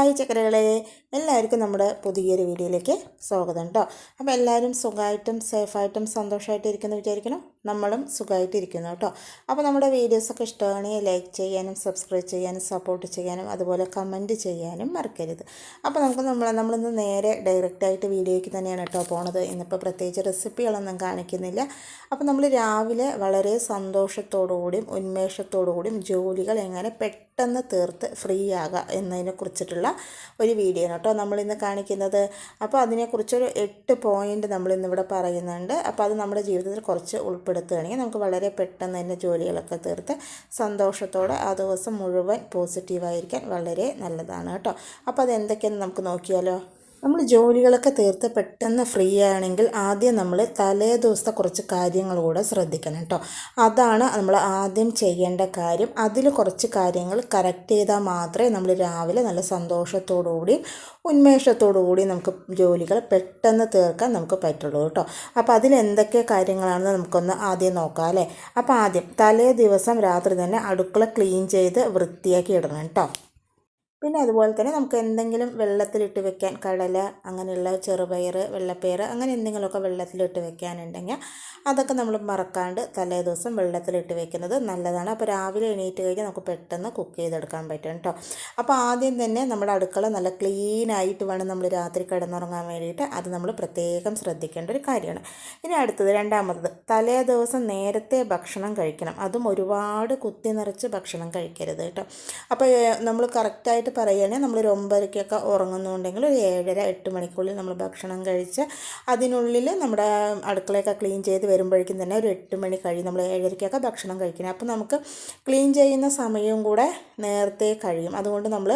Hi ചക്കരകളെ. എല്ലാവർക്കും നമ്മുടെ പുതിയൊരു വീഡിയോയിലേക്ക് സ്വാഗതം കേട്ടോ അപ്പോൾ എല്ലാവരും സുഖമായിട്ടും സേഫായിട്ടും സന്തോഷമായിട്ടും ഇരിക്കുന്നു വിചാരിക്കണം നമ്മളും സുഖമായിട്ടിരിക്കുന്നു കേട്ടോ. അപ്പോൾ നമ്മുടെ വീഡിയോസൊക്കെ ഇഷ്ടമാണെങ്കിൽ ലൈക്ക് ചെയ്യാനും സബ്സ്ക്രൈബ് ചെയ്യാനും സപ്പോർട്ട് ചെയ്യാനും അതുപോലെ കമന്റ് ചെയ്യാനും മറക്കരുത്. അപ്പോൾ നമുക്ക് നമ്മൾ നമ്മളിന്ന് നേരെ ഡയറക്റ്റായിട്ട് വീഡിയോയ്ക്ക് തന്നെയാണ് കേട്ടോ പോണത്. ഇന്നിപ്പോൾ പ്രത്യേകിച്ച് റെസിപ്പികളൊന്നും കാണിക്കുന്നില്ല. അപ്പോൾ നമ്മൾ രാവിലെ വളരെ സന്തോഷത്തോടുകൂടിയും ഉന്മേഷത്തോടുകൂടിയും ഉന്മേഷത്തോടു കൂടിയും ജോലികൾ എങ്ങനെ പെട്ടെന്ന് തീർത്ത് ഫ്രീ ആകാം എന്നതിനെ കുറിച്ചിട്ടുള്ള ഒരു വീഡിയോ ആണ് കേട്ടോ നമ്മളിന്ന് കാണിക്കുന്നത്. അപ്പോൾ അതിനെക്കുറിച്ചൊരു എട്ട് പോയിന്റ് നമ്മളിന്നിവിടെ പറയുന്നുണ്ട്. അപ്പോൾ അത് നമ്മുടെ ജീവിതത്തിൽ കുറച്ച് ഉൾപ്പെടുത്തുകയാണെങ്കിൽ നമുക്ക് വളരെ പെട്ടെന്ന് തന്നെ ജോലികളൊക്കെ തീർത്ത് സന്തോഷത്തോടെ ആ ദിവസം മുഴുവൻ പോസിറ്റീവായിരിക്കാൻ വളരെ നല്ലതാണ് കേട്ടോ. അപ്പോൾ അത് എന്തൊക്കെയെന്ന് നമുക്ക് നോക്കിയാലോ? നമ്മൾ ജോലികളൊക്കെ തീർത്ത് പെട്ടെന്ന് ഫ്രീ ആണെങ്കിൽ ആദ്യം നമ്മൾ തലേ ദിവസത്തെ കുറച്ച് കാര്യങ്ങൾ കൂടെ ശ്രദ്ധിക്കണം കേട്ടോ. അതാണ് നമ്മൾ ആദ്യം ചെയ്യേണ്ട കാര്യം. അതിൽ കുറച്ച് കാര്യങ്ങൾ കറക്റ്റ് ചെയ്താൽ മാത്രമേ നമ്മൾ രാവിലെ നല്ല സന്തോഷത്തോടു കൂടി ഉന്മേഷത്തോടു കൂടി നമുക്ക് ജോലികൾ പെട്ടെന്ന് തീർക്കാൻ നമുക്ക് പറ്റുള്ളൂ കേട്ടോ. അപ്പോൾ അതിൽ എന്തൊക്കെ കാര്യങ്ങളാണെന്ന് നമുക്കൊന്ന് ആദ്യം നോക്കാം അല്ലേ? അപ്പോൾ ആദ്യം തലേ ദിവസം രാത്രി തന്നെ അടുക്കള ക്ലീൻ ചെയ്ത് വൃത്തിയാക്കി ഇടണം കേട്ടോ. പിന്നെ അതുപോലെ തന്നെ നമുക്ക് എന്തെങ്കിലും വെള്ളത്തിലിട്ട് വെക്കാൻ കടല അങ്ങനെയുള്ള ചെറുപയർ വെള്ളപ്പയർ അങ്ങനെ എന്തെങ്കിലുമൊക്കെ വെള്ളത്തിലിട്ട് വെക്കാനുണ്ടെങ്കിൽ അതൊക്കെ നമ്മൾ മറക്കാണ്ട് തലേ ദിവസം വെള്ളത്തിലിട്ട് വെക്കുന്നത് നല്ലതാണ്. അപ്പോൾ രാവിലെ എണീറ്റ് കഴിഞ്ഞാൽ നമുക്ക് പെട്ടെന്ന് കുക്ക് ചെയ്തെടുക്കാൻ പറ്റും കേട്ടോ. അപ്പോൾ ആദ്യം തന്നെ നമ്മുടെ അടുക്കള നല്ല ക്ലീൻ ആയിട്ട് വേണം നമ്മൾ രാത്രി കിടന്നുറങ്ങാൻ വേണ്ടിയിട്ട്. അത് നമ്മൾ പ്രത്യേകം ശ്രദ്ധിക്കേണ്ട ഒരു കാര്യമാണ്. ഇനി അടുത്തത് രണ്ടാമത്തത്. തലേ ദിവസം നേരത്തെ ഭക്ഷണം കഴിക്കണം. അതും ഒരുപാട് കുത്തി നിറച്ച് ഭക്ഷണം കഴിക്കരുത് കേട്ടോ. അപ്പോൾ നമ്മൾ കറക്റ്റായിട്ട് കൃത്യമായിട്ട് പറയുകയാണെങ്കിൽ നമ്മൾ ഒരു ഒമ്പതരയ്ക്കൊക്കെ ഉറങ്ങുന്നുണ്ടെങ്കിൽ ഒരു ഏഴര എട്ട് മണിക്കുള്ളിൽ നമ്മൾ ഭക്ഷണം കഴിച്ച് അതിനുള്ളിൽ നമ്മുടെ അടുക്കളയൊക്കെ ക്ലീൻ ചെയ്ത് വരുമ്പോഴേക്കും തന്നെ ഒരു എട്ട് മണി കഴിയും നമ്മൾ ഏഴരയ്ക്കൊക്കെ ഭക്ഷണം കഴിക്കണം. അപ്പോൾ നമുക്ക് ക്ലീൻ ചെയ്യുന്ന സമയവും കൂടെ നേരത്തെ കഴിയും. അതുകൊണ്ട് നമ്മൾ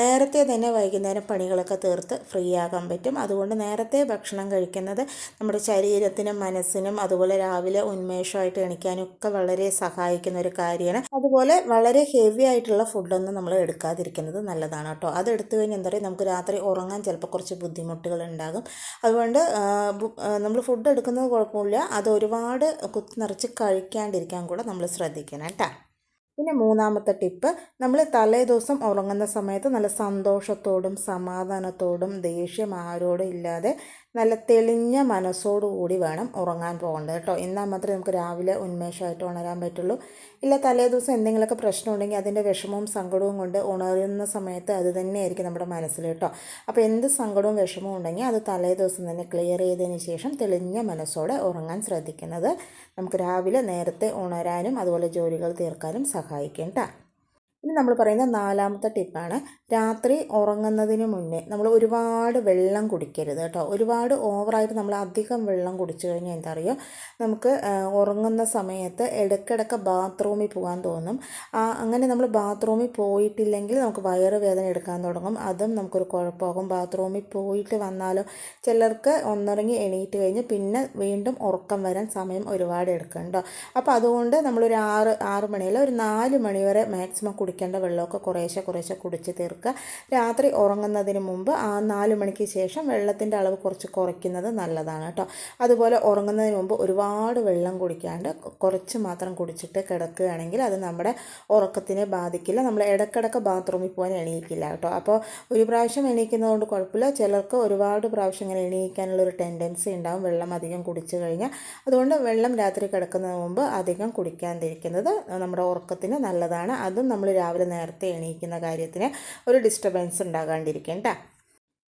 നേരത്തെ തന്നെ വൈകുന്നേരം പണികളൊക്കെ തീർത്ത് ഫ്രീ ആകാൻ പറ്റും. അതുകൊണ്ട് നേരത്തെ ഭക്ഷണം കഴിക്കുന്നത് നമ്മുടെ ശരീരത്തിനും മനസ്സിനും അതുപോലെ രാവിലെ ഉന്മേഷമായിട്ട് എണിക്കാനും ഒക്കെ വളരെ സഹായിക്കുന്ന ഒരു കാര്യമാണ്. അതുപോലെ വളരെ ഹെവി ആയിട്ടുള്ള ഫുഡൊന്നും നമ്മൾ എടുക്കാതിരിക്കുന്നത് നല്ലതാണ് കേട്ടോ. അത് എടുത്തു കഴിഞ്ഞാൽ എന്താ പറയുക നമുക്ക് രാത്രി ഉറങ്ങാൻ ചിലപ്പോൾ കുറച്ച് ബുദ്ധിമുട്ടുകൾ ഉണ്ടാകും. അതുകൊണ്ട് നമ്മൾ ഫുഡ് എടുക്കുന്നത് കുഴപ്പമില്ല അത് ഒരുപാട് കുത്തി നിറച്ച് കഴിക്കാണ്ടിരിക്കാൻ കൂടെ നമ്മൾ ശ്രദ്ധിക്കണം കേട്ടോ. പിന്നെ മൂന്നാമത്തെ ടിപ്പ് നമ്മൾ തലേ ദിവസം ഉറങ്ങുന്ന സമയത്ത് നല്ല സന്തോഷത്തോടും സമാധാനത്തോടും ദേഷ്യം ആരോടും ഇല്ലാതെ നല്ല തെളിഞ്ഞ മനസ്സോടുകൂടി വേണം ഉറങ്ങാൻ പോകേണ്ടത് കേട്ടോ. എന്നാൽ മാത്രമേ നമുക്ക് രാവിലെ ഉന്മേഷമായിട്ട് ഉണരാൻ പറ്റുള്ളൂ. ഇല്ല തലേ ദിവസം എന്തെങ്കിലുമൊക്കെ പ്രശ്നം ഉണ്ടെങ്കിൽ അതിന്റെ വിഷമവും സങ്കടവും കൊണ്ട് ഉണരുന്ന സമയത്ത് അത് തന്നെയായിരിക്കും നമ്മുടെ മനസ്സിൽ കേട്ടോ. അപ്പോൾ എന്ത് സങ്കടവും വിഷമവും ഉണ്ടെങ്കിൽ അത് തലേ ദിവസം തന്നെ ക്ലിയർ ചെയ്തതിന് ശേഷം തെളിഞ്ഞ മനസ്സോടെ ഉറങ്ങാൻ ശ്രദ്ധിക്കുന്നത് നമുക്ക് രാവിലെ നേരത്തെ ഉണരാനും അതുപോലെ ജോലികൾ തീർക്കാനും സഹായിക്കും കേട്ടോ. ഇനി നമ്മൾ പറയുന്ന നാലാമത്തെ ടിപ്പാണ് രാത്രി ഉറങ്ങുന്നതിന് മുന്നേ നമ്മൾ ഒരുപാട് വെള്ളം കുടിക്കരുത് കേട്ടോ. ഒരുപാട് ഓവറായിട്ട് നമ്മൾ അധികം വെള്ളം കുടിച്ചു കഴിഞ്ഞാൽ എന്താ അറിയോ? നമുക്ക് ഉറങ്ങുന്ന സമയത്ത് ഇടയ്ക്കിടയ്ക്ക് ബാത്റൂമിൽ പോകാൻ തോന്നും. അങ്ങനെ നമ്മൾ ബാത്റൂമിൽ പോയിട്ടില്ലെങ്കിൽ നമുക്ക് വയറ് വേദന എടുക്കാൻ തുടങ്ങും. അതും നമുക്കൊരു കുഴപ്പമാകും. ബാത്റൂമിൽ പോയിട്ട് വന്നാലോ ചിലർക്ക് ഒന്നിറങ്ങി എണീറ്റ് കഴിഞ്ഞ് പിന്നെ വീണ്ടും ഉറക്കം വരാൻ സമയം ഒരുപാട് എടുക്കുന്നുണ്ടോ അപ്പോൾ അതുകൊണ്ട് നമ്മളൊരു ആറ് ആറ് മണിയല്ല ഒരു നാല് മണി വരെ മാക്സിമം കുടിക്കും കുടിക്കേണ്ട വെള്ളമൊക്കെ കുറേശ്ശെ കുറേശ്ശെ കുടിച്ച് തീർക്കുക. രാത്രി ഉറങ്ങുന്നതിന് മുമ്പ് ആ നാല് മണിക്ക് ശേഷം വെള്ളത്തിന്റെ അളവ് കുറച്ച് കുറയ്ക്കുന്നത് നല്ലതാണ് കേട്ടോ. അതുപോലെ ഉറങ്ങുന്നതിന് മുമ്പ് ഒരുപാട് വെള്ളം കുടിക്കാണ്ട് കുറച്ച് മാത്രം കുടിച്ചിട്ട് കിടക്കുകയാണെങ്കിൽ അത് നമ്മുടെ ഉറക്കത്തിനെ ബാധിക്കില്ല. നമ്മൾ ഇടയ്ക്കിടയ്ക്ക് ബാത്റൂമിൽ പോകാൻ എണീക്കില്ല കേട്ടോ. അപ്പോൾ ഒരു പ്രാവശ്യം എണീക്കുന്നതുകൊണ്ട് കുഴപ്പമില്ല. ചിലർക്ക് ഒരുപാട് പ്രാവശ്യം ഇങ്ങനെ എണീക്കാനുള്ളൊരു ടെൻഡൻസി ഉണ്ടാകും വെള്ളം അധികം കുടിച്ചു കഴിഞ്ഞാൽ. അതുകൊണ്ട് വെള്ളം രാത്രി കിടക്കുന്നതിന് മുമ്പ് അധികം കുടിക്കാതിരിക്കുന്നത് നമ്മുടെ ഉറക്കത്തിന് നല്ലതാണ്. അതും നമ്മൾ രാവിലെ നേരത്തെ എണീക്കുന്ന കാര്യത്തിന് ഒരു ഡിസ്റ്റർബൻസ് ഉണ്ടാകാണ്ടിരിക്കും കേട്ടോ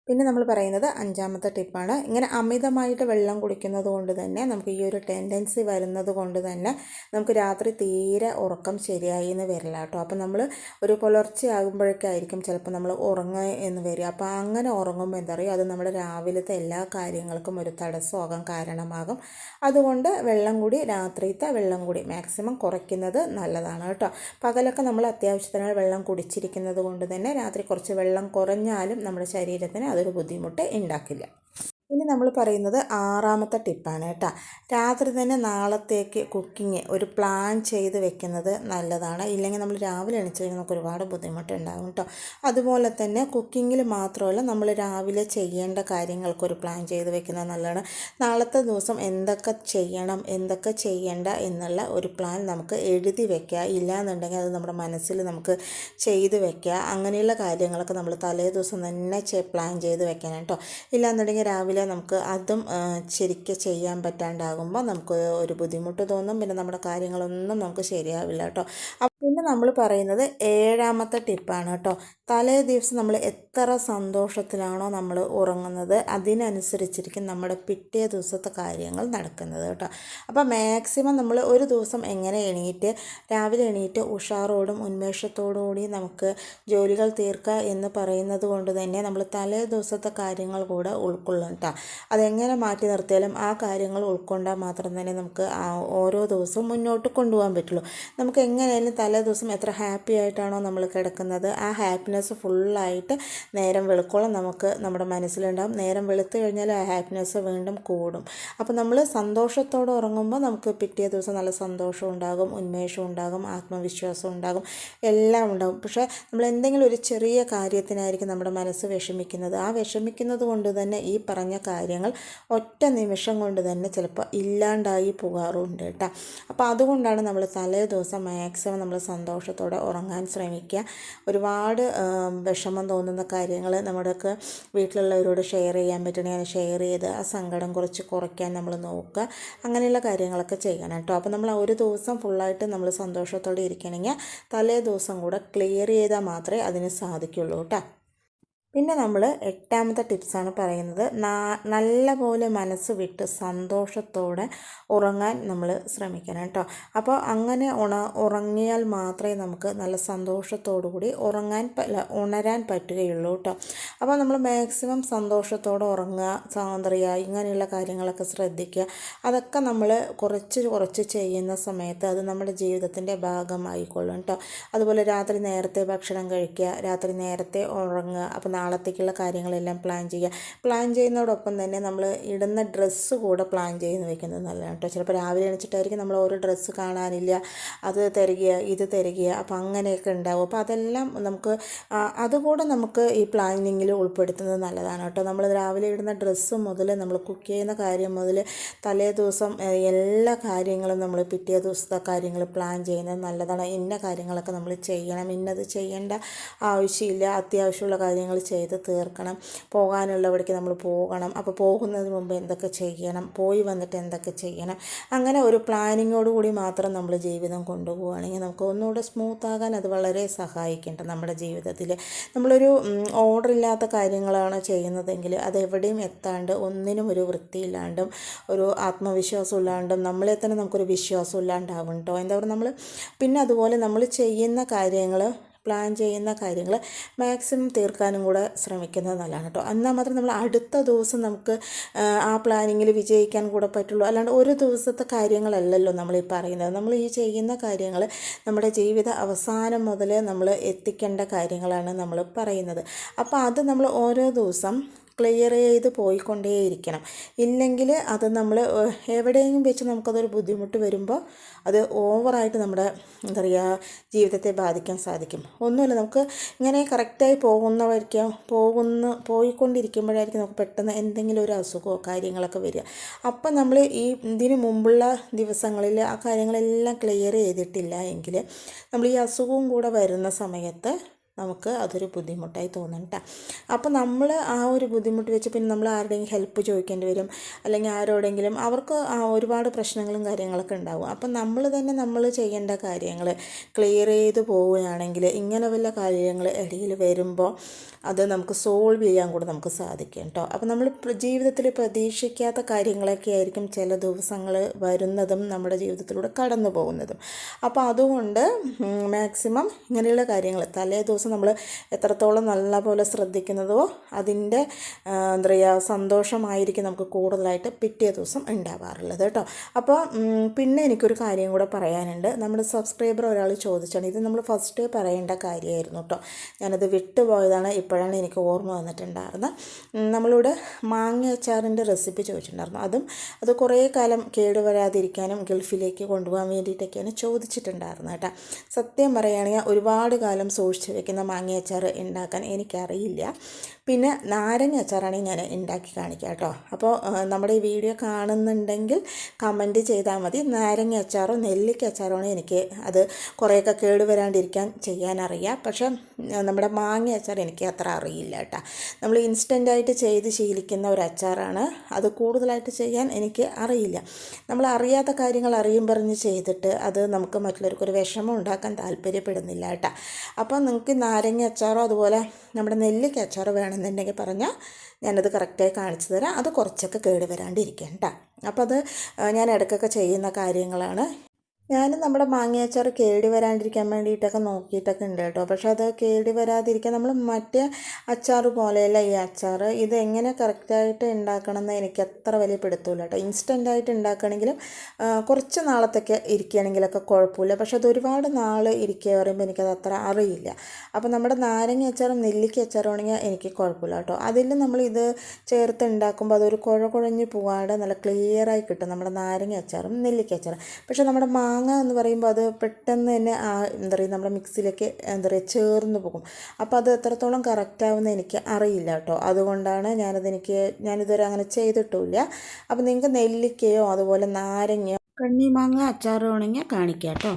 പിന്നെ നമ്മൾ പറയുന്നത് അഞ്ചാമത്തെ ടിപ്പാണ്. ഇങ്ങനെ അമിതമായിട്ട് വെള്ളം കുടിക്കുന്നത് കൊണ്ട് തന്നെ നമുക്ക് ഈ ഒരു ടെൻഡൻസി വരുന്നത് കൊണ്ട് തന്നെ നമുക്ക് രാത്രി തീരെ ഉറക്കം ശരിയായി എന്ന് വരില്ല കേട്ടോ. അപ്പോൾ നമ്മൾ ഒരു പുലർച്ചെ ആകുമ്പോഴേക്കായിരിക്കും ചിലപ്പോൾ നമ്മൾ ഉറങ്ങുക എന്ന് വരിക. അപ്പോൾ അങ്ങനെ ഉറങ്ങുമ്പോൾ എന്താ പറയുക? അത് നമ്മുടെ രാവിലത്തെ എല്ലാ കാര്യങ്ങൾക്കും ഒരു തടസ്സമാകാൻ കാരണമാകും. അതുകൊണ്ട് വെള്ളം കൂടി രാത്രിത്തെ വെള്ളം കൂടി മാക്സിമം കുറയ്ക്കുന്നത് നല്ലതാണ് കേട്ടോ. പകലൊക്കെ നമ്മൾ അത്യാവശ്യത്തിന് വെള്ളം കുടിച്ചിരിക്കുന്നത് കൊണ്ട് തന്നെ രാത്രി കുറച്ച് വെള്ളം കുറഞ്ഞാലും നമ്മുടെ ശരീരത്തിന് അതൊരു ബുദ്ധിമുട്ട് ഉണ്ടാക്കില്ല ഇനി നമ്മൾ പറയുന്നത് ആറാമത്തെ ടിപ്പാണ് കേട്ടോ. രാത്രി തന്നെ നാളത്തേക്ക് കുക്കിംഗ് ഒരു പ്ലാൻ ചെയ്ത് വെക്കുന്നത് നല്ലതാണ്. ഇല്ലെങ്കിൽ നമ്മൾ രാവിലെ എണീച്ച് കഴിഞ്ഞാൽ നമുക്ക് ഒരുപാട് ബുദ്ധിമുട്ടുണ്ടാകും കേട്ടോ. അതുപോലെ തന്നെ കുക്കിങ്ങിൽ മാത്രമല്ല നമ്മൾ രാവിലെ ചെയ്യേണ്ട കാര്യങ്ങൾക്കൊരു പ്ലാൻ ചെയ്ത് വെക്കുന്നത് നല്ലതാണ്. നാളത്തെ ദിവസം എന്തൊക്കെ ചെയ്യണം എന്തൊക്കെ ചെയ്യേണ്ട എന്നുള്ള ഒരു പ്ലാൻ നമുക്ക് എഴുതി വെക്കുക. ഇല്ലയെന്നുണ്ടെങ്കിൽ അത് നമ്മുടെ മനസ്സിൽ നമുക്ക് ചെയ്ത് വെക്കുക. അങ്ങനെയുള്ള കാര്യങ്ങളൊക്കെ നമ്മൾ തലേ ദിവസം തന്നെ പ്ലാൻ ചെയ്ത് വെക്കണം കേട്ടോ. ഇല്ലാന്നുണ്ടെങ്കിൽ രാവിലെ നമുക്ക് അതും ശരിക്ക് ചെയ്യാൻ പറ്റാണ്ടാകുമ്പോൾ നമുക്ക് ഒരു ബുദ്ധിമുട്ട് തോന്നും. പിന്നെ നമ്മുടെ കാര്യങ്ങളൊന്നും നമുക്ക് ശരിയാവില്ല കേട്ടോ പിന്നെ നമ്മൾ പറയുന്നത് ഏഴാമത്തെ ടിപ്പാണ് കേട്ടോ തലേ ദിവസം നമ്മൾ എത്ര സന്തോഷത്തിലാണോ നമ്മൾ ഉറങ്ങുന്നത് അതിനനുസരിച്ചിരിക്കും നമ്മുടെ പിറ്റേ ദിവസത്തെ കാര്യങ്ങൾ നടക്കുന്നത് കേട്ടോ. അപ്പോൾ മാക്സിമം നമ്മൾ ഒരു ദിവസം എങ്ങനെ എണീറ്റ് രാവിലെ എണീറ്റ് ഉഷാറോടും ഉന്മേഷത്തോടും കൂടി നമുക്ക് ജോലികൾ തീർക്കുക എന്ന് പറയുന്നത് കൊണ്ട് തന്നെ നമ്മൾ തലേ ദിവസത്തെ കാര്യങ്ങൾ കൂടെ ഉൾക്കൊള്ളും കേട്ടോ. അതെങ്ങനെ മാറ്റി നിർത്തിയാലും ആ കാര്യങ്ങൾ ഉൾക്കൊണ്ടാൽ മാത്രം തന്നെ നമുക്ക് ഓരോ ദിവസവും മുന്നോട്ട് കൊണ്ടുപോകാൻ പറ്റുള്ളൂ. നമുക്ക് എങ്ങനെയായാലും തലേ ദിവസം എത്ര ഹാപ്പി ആയിട്ടാണോ നമ്മൾ കിടക്കുന്നത് ആ ഹാപ്പിനെസ് ഫുള്ളായിട്ട് നേരം വെളുക്കോളം നമുക്ക് നമ്മുടെ മനസ്സിലുണ്ടാകും നേരം വെളുത്തു കഴിഞ്ഞാൽ ആ ഹാപ്പിനെസ് വീണ്ടും കൂടും. അപ്പോൾ നമ്മൾ സന്തോഷത്തോടെ ഉറങ്ങുമ്പോൾ നമുക്ക് പിറ്റേ ദിവസം നല്ല സന്തോഷം ഉണ്ടാകും ഉന്മേഷം ഉണ്ടാകും ആത്മവിശ്വാസം ഉണ്ടാകും എല്ലാം ഉണ്ടാകും. പക്ഷേ നമ്മൾ എന്തെങ്കിലും ഒരു ചെറിയ കാര്യത്തിനായിരിക്കും നമ്മുടെ മനസ്സ് വിഷമിക്കുന്നത്. ആ വിഷമിക്കുന്നത് കൊണ്ട് തന്നെ ഈ പറഞ്ഞ കാര്യങ്ങൾ ഒറ്റ നിമിഷം കൊണ്ട് തന്നെ ചിലപ്പോൾ ഇല്ലാണ്ടായി പോകാറുണ്ട് കേട്ടോ. അപ്പോൾ അതുകൊണ്ടാണ് നമ്മൾ തലേ ദിവസം മാക്സിമം നമ്മൾ സന്തോഷത്തോടെ ഉറങ്ങാൻ ശ്രമിക്കുക. ഒരുപാട് വിഷമം തോന്നുന്ന കാര്യങ്ങൾ നമ്മുടെയൊക്കെ വീട്ടിലുള്ളവരോട് ഷെയർ ചെയ്യാൻ പറ്റണമെങ്കിൽ ഷെയർ ചെയ്ത് ആ സങ്കടം കുറച്ച് കുറയ്ക്കാൻ നമ്മൾ നോക്കുക. അങ്ങനെയുള്ള കാര്യങ്ങളൊക്കെ ചെയ്യണം കേട്ടോ. അപ്പോൾ നമ്മൾ ഒരു ദിവസം ഫുള്ളായിട്ട് നമ്മൾ സന്തോഷത്തോടെ ഇരിക്കണമെങ്കിൽ തലേ ദിവസം കൂടെ ക്ലിയർ ചെയ്താൽ മാത്രമേ അതിന് സാധിക്കുള്ളൂ കേട്ടോ. പിന്നെ നമ്മൾ എട്ടാമത്തെ ടിപ്സാണ് പറയുന്നത്. നല്ല പോലെ മനസ്സ് വിട്ട് സന്തോഷത്തോടെ ഉറങ്ങാൻ നമ്മൾ ശ്രമിക്കണം കേട്ടോ അപ്പോൾ അങ്ങനെ ഉണ ഉറങ്ങിയാൽ മാത്രമേ നമുക്ക് നല്ല സന്തോഷത്തോടു കൂടി ഉറങ്ങാൻ ഉണരാൻ പറ്റുകയുള്ളൂ കേട്ടോ അപ്പോൾ നമ്മൾ മാക്സിമം സന്തോഷത്തോടെ ഉറങ്ങുക സ്വാതന്ത്ര്യ ഇങ്ങനെയുള്ള കാര്യങ്ങളൊക്കെ ശ്രദ്ധിക്കുക. അതൊക്കെ നമ്മൾ കുറച്ച് കുറച്ച് ചെയ്യുന്ന സമയത്ത് അത് നമ്മുടെ ജീവിതത്തിന്റെ ഭാഗമായിക്കൊള്ളും കേട്ടോ അതുപോലെ രാത്രി നേരത്തെ ഭക്ഷണം കഴിക്കുക രാത്രി നേരത്തെ ഉറങ്ങുക അപ്പോൾ നാളത്തേക്കുള്ള കാര്യങ്ങളെല്ലാം പ്ലാൻ ചെയ്യുക. പ്ലാൻ ചെയ്യുന്നതോടൊപ്പം തന്നെ നമ്മൾ ഇടുന്ന ഡ്രസ്സ് കൂടെ പ്ലാൻ ചെയ്ത് വെക്കുന്നത് നല്ലതാണ് കേട്ടോ. ചിലപ്പോൾ രാവിലെ എണിച്ചിട്ടായിരിക്കും നമ്മൾ ഓരോ ഡ്രസ്സ് കാണാനില്ല അത് തരിക ഇത് തരിക അപ്പം അങ്ങനെയൊക്കെ ഉണ്ടാവും. അപ്പോൾ അതെല്ലാം നമുക്ക് അതുകൂടെ നമുക്ക് ഈ പ്ലാനിങ്ങിൽ ഉൾപ്പെടുത്തുന്നത് നല്ലതാണ് കേട്ടോ. നമ്മൾ രാവിലെ ഇടുന്ന ഡ്രസ്സ് മുതൽ നമ്മൾ കുക്ക് ചെയ്യുന്ന കാര്യം മുതൽ തലേ ദിവസം എല്ലാ കാര്യങ്ങളും നമ്മൾ പിറ്റേ ദിവസത്തെ കാര്യങ്ങൾ പ്ലാൻ ചെയ്യുന്നത് നല്ലതാണ്. ഇന്ന കാര്യങ്ങളൊക്കെ നമ്മൾ ചെയ്യണം. ഇന്നത് ചെയ്യേണ്ട ആവശ്യമില്ല. അത്യാവശ്യമുള്ള കാര്യങ്ങൾ ചെയ്ത് തീർക്കണം. പോകാനുള്ളവിടേക്ക് നമ്മൾ പോകണം. അപ്പോൾ പോകുന്നതിന് മുമ്പ് എന്തൊക്കെ ചെയ്യണം? പോയി വന്നിട്ട് എന്തൊക്കെ ചെയ്യണം? അങ്ങനെ ഒരു പ്ലാനിങ്ങോട് കൂടി മാത്രം നമ്മൾ ജീവിതം കൊണ്ടുപോവുകയാണെങ്കിൽ നമുക്ക് ഒന്നുകൂടെ സ്മൂത്ത് ആകാൻ അത് വളരെ സഹായിക്കേണ്ട നമ്മുടെ ജീവിതത്തിൽ നമ്മളൊരു ഓർഡർ ഇല്ലാത്ത കാര്യങ്ങളാണ് ചെയ്യുന്നതെങ്കിൽ അത് എവിടെയും എത്താണ്ട് ഒന്നിനും ഒരു വൃത്തിയില്ലാണ്ടും ഒരു ആത്മവിശ്വാസം ഇല്ലാണ്ടും നമ്മളെ തന്നെ നമുക്കൊരു വിശ്വാസം ഇല്ലാണ്ടാവും കേട്ടോ എന്താ പറയുക? നമ്മൾ പിന്നെ അതുപോലെ നമ്മൾ ചെയ്യുന്ന കാര്യങ്ങൾ പ്ലാൻ ചെയ്യുന്ന കാര്യങ്ങൾ മാക്സിമം തീർക്കാനും കൂടെ ശ്രമിക്കുന്നത് നല്ലതാണ് കേട്ടോ. എന്നാൽ മാത്രം നമ്മൾ അടുത്ത ദിവസം നമുക്ക് ആ പ്ലാനിങ്ങിൽ വിജയിക്കാൻ കൂടെ പറ്റുള്ളൂ. അല്ലാണ്ട് ഒരു ദിവസത്തെ കാര്യങ്ങളല്ലല്ലോ നമ്മൾ ഈ പറയുന്നത്. നമ്മൾ ഈ ചെയ്യുന്ന കാര്യങ്ങൾ നമ്മുടെ ജീവിത അവസാനം മുതൽ നമ്മൾ എത്തിക്കേണ്ട കാര്യങ്ങളാണ് നമ്മൾ പറയുന്നത്. അപ്പോൾ അത് നമ്മൾ ഓരോ ദിവസം ക്ലിയർ ചെയ്ത് പോയിക്കൊണ്ടേയിരിക്കണം. ഇല്ലെങ്കിൽ അത് നമ്മൾ എവിടെയെങ്കിലും വെച്ച് നമുക്കതൊരു ബുദ്ധിമുട്ട് വരുമ്പോൾ അത് ഓവറായിട്ട് നമ്മുടെ എന്താ പറയുക ജീവിതത്തെ ബാധിക്കാൻ സാധിക്കും. ഒന്നുമില്ല നമുക്ക് ഇങ്ങനെ കറക്റ്റായി പോകുന്നവരിക്കും. പോകുന്ന പോയിക്കൊണ്ടിരിക്കുമ്പോഴായിരിക്കും നമുക്ക് പെട്ടെന്ന് എന്തെങ്കിലും ഒരു അസുഖമോ കാര്യങ്ങളൊക്കെ വരിക. അപ്പം നമ്മൾ ഈ ഇതിന് മുമ്പുള്ള ദിവസങ്ങളിൽ ആ കാര്യങ്ങളെല്ലാം ക്ലിയർ ചെയ്തിട്ടില്ല എങ്കിൽ നമ്മൾ ഈ അസുഖവും കൂടെ വരുന്ന സമയത്ത് നമുക്ക് അതൊരു ബുദ്ധിമുട്ടായി തോന്നും കേട്ടോ അപ്പോൾ നമ്മൾ ആ ഒരു ബുദ്ധിമുട്ട് വെച്ച് പിന്നെ നമ്മൾ ആരുടെയെങ്കിലും ഹെൽപ്പ് ചോദിക്കേണ്ടി വരും. അല്ലെങ്കിൽ ആരോടെങ്കിലും അവർക്ക് ഒരുപാട് പ്രശ്നങ്ങളും കാര്യങ്ങളൊക്കെ ഉണ്ടാവും. അപ്പം നമ്മൾ തന്നെ നമ്മൾ ചെയ്യേണ്ട കാര്യങ്ങൾ ക്ലിയർ ചെയ്ത് പോവുകയാണെങ്കിൽ ഇങ്ങനെ വല്ല കാര്യങ്ങൾ ഇടയിൽ വരുമ്പോൾ അത് നമുക്ക് സോൾവ് ചെയ്യാൻ കൂടെ നമുക്ക് സാധിക്കും കേട്ടോ അപ്പോൾ നമ്മൾ ജീവിതത്തിൽ പ്രതീക്ഷിക്കാത്ത കാര്യങ്ങളൊക്കെ ആയിരിക്കും ചില ദിവസങ്ങൾ വരുന്നതും നമ്മുടെ ജീവിതത്തിലൂടെ കടന്നു പോകുന്നതും. അപ്പോൾ അതുകൊണ്ട് മാക്സിമം ഇങ്ങനെയുള്ള കാര്യങ്ങൾ തലേ ദിവസം നമ്മൾ എത്രത്തോളം നല്ലപോലെ ശ്രദ്ധിക്കുന്നതോ അതിന്റെ എന്താ പറയുക സന്തോഷമായിരിക്കും നമുക്ക് കൂടുതലായിട്ട് പിറ്റേ ദിവസം ഉണ്ടാവാറുള്ളത് കേട്ടോ. അപ്പോൾ പിന്നെ എനിക്കൊരു കാര്യം കൂടെ പറയാനുണ്ട്. നമ്മുടെ സബ്സ്ക്രൈബർ ഒരാൾ ചോദിച്ചാണ്. ഇത് നമ്മൾ ഫസ്റ്റ് പറയേണ്ട കാര്യമായിരുന്നു കേട്ടോ. ഞാനത് വിട്ടുപോയതാണ്. ഇപ്പോഴാണ് എനിക്ക് ഓർമ്മ വന്നിട്ടുണ്ടായിരുന്നത്. നമ്മളോട് മാങ്ങ അച്ചാറിന്റെ റെസിപ്പി ചോദിച്ചിട്ടുണ്ടായിരുന്നു. അതും അത് കുറേ കാലം കേടുവരാതിരിക്കാനും ഗൾഫിലേക്ക് കൊണ്ടുപോകാൻ വേണ്ടിയിട്ടൊക്കെയാണ് ചോദിച്ചിട്ടുണ്ടായിരുന്നത് കേട്ടോ. സത്യം പറയുകയാണെങ്കിൽ ഒരുപാട് കാലം സൂക്ഷിച്ച് മാങ്ങ അച്ചാർ ഉണ്ടാക്കാൻ എനിക്കറിയില്ല. പിന്നെ നാരങ്ങ അച്ചാറാണെങ്കിൽ ഞാൻ ഉണ്ടാക്കി കാണിക്കാം കേട്ടോ. അപ്പോൾ നമ്മുടെ ഈ വീഡിയോ കാണുന്നുണ്ടെങ്കിൽ കമന്റ് ചെയ്താൽ മതി. നാരങ്ങ അച്ചാറോ നെല്ലിക്ക അച്ചാറോ എനിക്ക് അത് കുറേയൊക്കെ കേടുവരാണ്ടിരിക്കാൻ ചെയ്യാനറിയാം. പക്ഷേ നമ്മുടെ മാങ്ങ അച്ചാർ എനിക്ക് അത്ര അറിയില്ല കേട്ടോ. നമ്മൾ ഇൻസ്റ്റന്റായിട്ട് ചെയ്ത് ശീലിക്കുന്ന ഒരു അച്ചാറാണ്. അത് കൂടുതലായിട്ട് ചെയ്യാൻ എനിക്ക് അറിയില്ല. നമ്മൾ അറിയാത്ത കാര്യങ്ങൾ അറിയും പറഞ്ഞ് ചെയ്തിട്ട് അത് നമുക്ക് മറ്റുള്ളവർക്കൊരു വിഷമം ഉണ്ടാക്കാൻ താല്പര്യപ്പെടുന്നില്ല കേട്ടോ. അപ്പോൾ നിങ്ങൾക്ക് നാരങ്ങ അച്ചാറോ അതുപോലെ നമ്മുടെ നെല്ലിക്ക അച്ചാറോ വേണമെന്നുണ്ടെങ്കിൽ പറഞ്ഞാൽ ഞാനത് കറക്റ്റായി കാണിച്ചു തരാം. അത് കുറച്ചൊക്കെ കേട് വരാണ്ടിരിക്കും കേട്ടോ അപ്പോൾ അത് ഞാൻ ഇടയ്ക്കൊക്കെ ചെയ്യുന്ന കാര്യങ്ങളാണ് ഞാൻ നമ്മുടെ മാങ്ങയച്ചാർ കേടി വരാണ്ടിരിക്കാൻ വേണ്ടിയിട്ടൊക്കെ നോക്കിയിട്ടൊക്കെ ഉണ്ട് കേട്ടോ. പക്ഷേ അത് കേടി വരാതിരിക്കാൻ നമ്മൾ മറ്റേ അച്ചാർ പോലെയല്ല ഈ അച്ചാർ. ഇത് എങ്ങനെ കറക്റ്റായിട്ട് ഉണ്ടാക്കണമെന്ന് എനിക്ക് അത്ര വലിയ പിടുത്തമില്ല കേട്ടോ. ഇൻസ്റ്റന്റായിട്ട് ഉണ്ടാക്കണമെങ്കിലും കുറച്ച് നാളത്തൊക്കെ ഇരിക്കുകയാണെങ്കിലൊക്കെ കുഴപ്പമില്ല. പക്ഷേ അത് ഒരുപാട് നാൾ ഇരിക്കുക പറയുമ്പോൾ എനിക്കത് അത്ര അറിയില്ല. അപ്പോൾ നമ്മുടെ നാരങ്ങ അച്ചാറും നെല്ലിക്ക അച്ചാറും ആണെങ്കിൽ എനിക്ക് കുഴപ്പമില്ല കേട്ടോ. അതിൽ നമ്മൾ ഇത് ചേർത്ത് ഉണ്ടാക്കുമ്പോൾ അതൊരു കുഴ കുഴഞ്ഞ് പോവാതെ നല്ല ക്ലിയറായി കിട്ടും നമ്മുടെ നാരങ്ങ അച്ചാറും നെല്ലിക്ക അച്ചാറും. പക്ഷേ നമ്മുടെ മാങ്ങ എന്ന് പറയുമ്പോൾ അത് പെട്ടെന്ന് തന്നെ ആ എന്താ പറയുക നമ്മുടെ മിക്സിയിലേക്ക് എന്താ പറയുക ചേർന്ന് പോകും. അപ്പോൾ അത് എത്രത്തോളം കറക്റ്റാവുമെന്ന് എനിക്ക് അറിയില്ല കേട്ടോ. അതുകൊണ്ടാണ് ഞാനതെനിക്ക് ഞാനിതുവരെ അങ്ങനെ ചെയ്തിട്ടുമില്ല. അപ്പോൾ നിങ്ങൾക്ക് നെല്ലിക്കയോ അതുപോലെ നാരങ്ങയോ കണ്ണിമാങ്ങ അച്ചാറ് വേണമെങ്കിൽ കാണിക്കാം കേട്ടോ.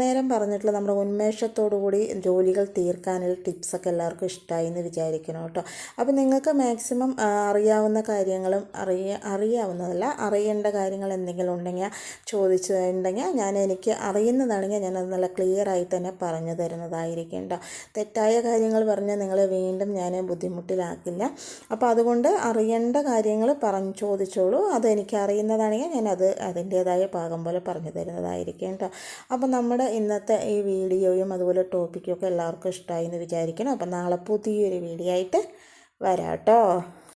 നേരം പറഞ്ഞിട്ടുള്ള നമ്മുടെ ഉന്മേഷത്തോടു കൂടി ജോലികൾ തീർക്കാനുള്ള ടിപ്സൊക്കെ എല്ലാവർക്കും ഇഷ്ടമായി എന്ന് വിചാരിക്കണം കേട്ടോ. അപ്പോൾ നിങ്ങൾക്ക് മാക്സിമം അറിയാവുന്ന കാര്യങ്ങളും അറിയ അറിയാവുന്നതല്ല അറിയേണ്ട കാര്യങ്ങൾ എന്തെങ്കിലും ഉണ്ടെങ്കിൽ ചോദിച്ചിട്ടുണ്ടെങ്കിൽ ഞാൻ എനിക്ക് അറിയുന്നതാണെങ്കിൽ ഞാനത് നല്ല ക്ലിയർ ആയി തന്നെ പറഞ്ഞു തരുന്നതായിരിക്കും കേട്ടോ. തെറ്റായ കാര്യങ്ങൾ പറഞ്ഞാൽ നിങ്ങളെ വീണ്ടും ഞാൻ ബുദ്ധിമുട്ടിലാക്കില്ല. അപ്പോൾ അതുകൊണ്ട് അറിയേണ്ട കാര്യങ്ങൾ പറഞ്ഞു ചോദിച്ചോളൂ. അത് എനിക്ക് അറിയുന്നതാണെങ്കിൽ ഞാനത് അതിന്റേതായ പാകം പോലെ പറഞ്ഞു തരുന്നതായിരിക്കും കേട്ടോ. അപ്പോൾ നമ്മുടെ ഇന്നത്തെ ഈ വീഡിയോയും അതുപോലെ ടോപ്പിക്കും ഒക്കെ എല്ലാവർക്കും ഇഷ്ടമായി എന്ന് വിചാരിക്കണം അപ്പം നാളെ പുതിയൊരു വീഡിയോ ആയിട്ട് വരാം കേട്ടോ